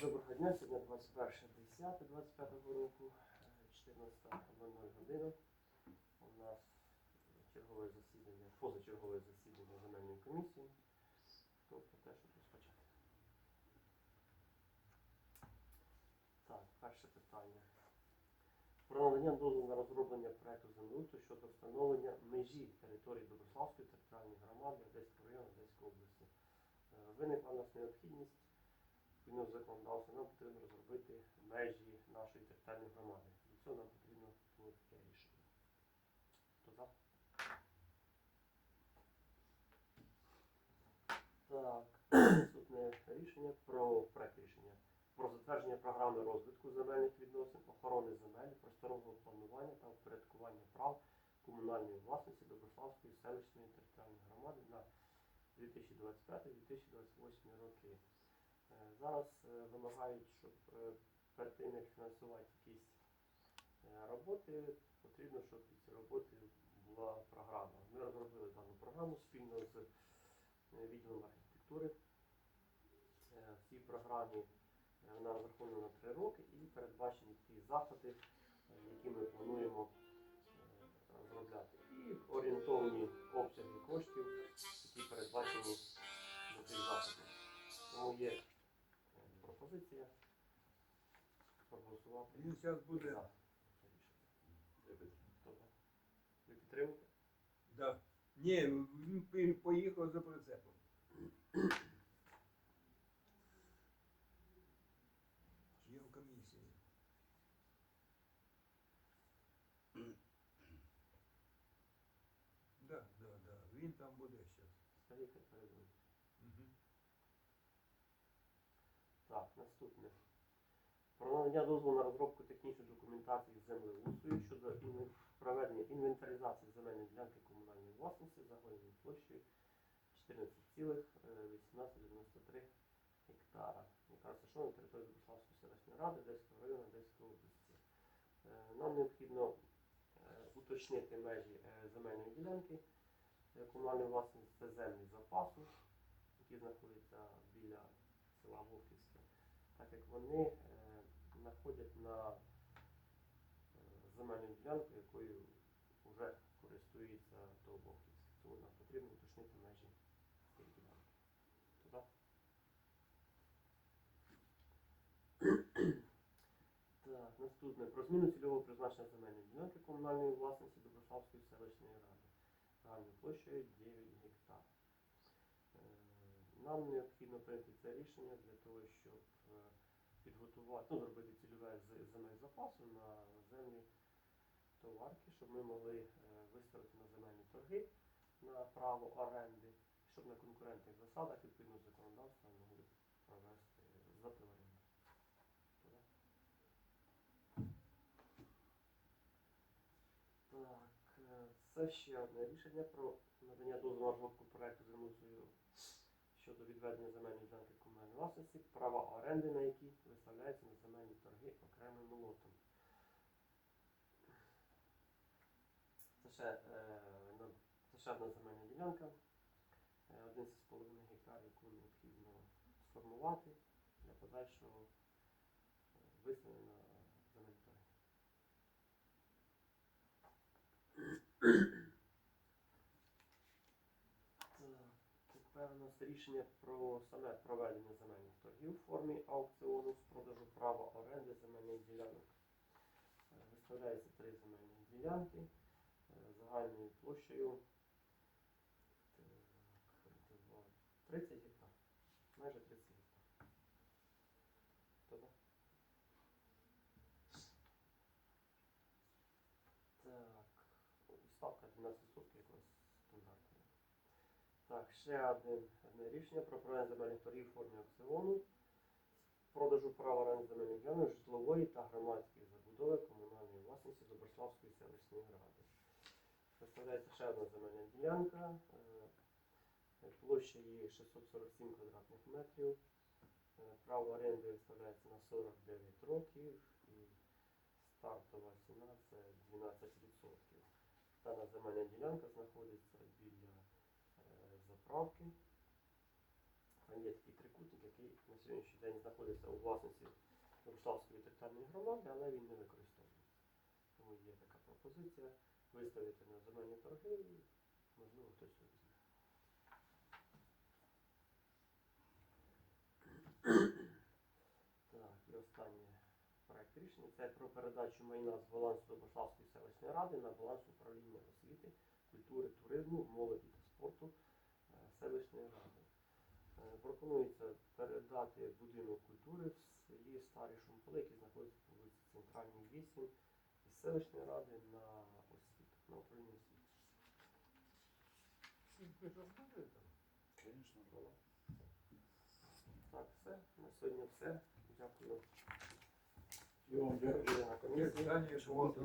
Доброго дня, сьогодні 21.10.25 року, е, 14.00 година. У нас чергове засідання, позачергове засідання земельної комісії. Хто про те, щоб розпочати? Так, перше питання. Про надання дозволу на розроблення проекту землеустрою щодо встановлення межі території Доброславської територіальної громади Одеського району Одеської області. Е, Виникла у нас необхідність відповідно законодавства, нам потрібно розробити межі нашої територіальної громади. Для цього нам потрібно прийняти таке рішення. Хто за? Так, наступне рішення про проект рішення про затвердження програми розвитку земельних відносин, охорони земель, просторового планування та впорядкування прав комунальної власності Доброславської селищної територіальної громади на 2025-2028 роки. Зараз е, вимагають, щоб е, перед тим, як фінансувати якісь е, роботи, потрібно, щоб під ці роботи була програма. Ми розробили дану програму спільно з відділом архітектури. В цій програмі вона розрахована на три роки і передбачені ті заходи, які ми плануємо розробляти. І орієнтовні Він зараз буде. Ви підтримуєте? Да. Ні, він поїхав за прицепом. Є в комісії. Да, да, да. Він там буде зараз. Старіка передумає. Так, наступне. Про надання дозволу на розробку технічної документації землеустрою щодо проведення інвентаризації земельної ділянки комунальної власності загальною площею 14,1893 гектара, яка розташована на території Доброславської селищної ради Одеського району Одеської області. Е, Нам необхідно е, уточнити межі е, земельної ділянки комунальної власності. Це землі запасу, які знаходяться біля села Вовківське, так як вони знаходять на е, земельну ділянку, якою вже користується до Вовківське. Тому нам потрібно уточнити межі цієї ділянки. Туди. Так, наступне. Про зміну цільового призначення земельної ділянки комунальної власності Доброславської селищної ради загальною площею 9 гектар. Е, Нам необхідно прийняти це рішення для того, щоб підготувати, ну, зробити цільове земель запасу на землі товарки, щоб ми могли е, виставити на земельні торги на право оренди, щоб на конкурентних засадах відповідно законодавства могли провести здати оренду. Так, е, це ще одне рішення про надання дозволу розробку проекту землеустрою щодо відведення земельної ділянки власності, права оренди на які виставляються на земельні торги окремим лотом. Це ще, е, це ще одна земельна ділянка, е, 11,5 гектар, яку необхідно сформувати для подальшого е, виставлення на земельні торги. Так, тепер у нас рішення про саме проведення земельних торгів у формі аукціону з продажу права оренди земельних ділянок. Е, Виставляється три земельні ділянки е, загальною площею так, 30 гектар. Майже 30 гектар. Туди. Так, ставка 12% якось стандартна. Так, ще одне, одне рішення про проведення земельних торгів у формі аукціону з продажу права оренди земельних ділянок житлової та громадської забудови комунальної власності Доброславської селищної ради. Представляється ще одна земельна ділянка. е, Площа її 647 квадратних метрів. Е, Право оренди виставляється на 49 років і стартова ціна це 12%. Дана земельна ділянка знаходиться Там є такий трикутник, який на сьогоднішній день знаходиться у власності Руславської територіальної громади, але він не використовується. Тому є така пропозиція виставити на земельні торги і, можливо, хтось візьме. Так, і останнє проект рішення це про передачу майна з балансу Добошлавської селищної ради на баланс управління освіти, культури, туризму, молоді та спорту селищної ради. Е, Пропонується передати будинок культури в селі Старий Шумполи, який знаходиться по вулиці Центральній 8 із селищної ради на освіту, на управління освіти. Конечно. Так, все. На сьогодні все. Дякую. І вам дякую. Дякую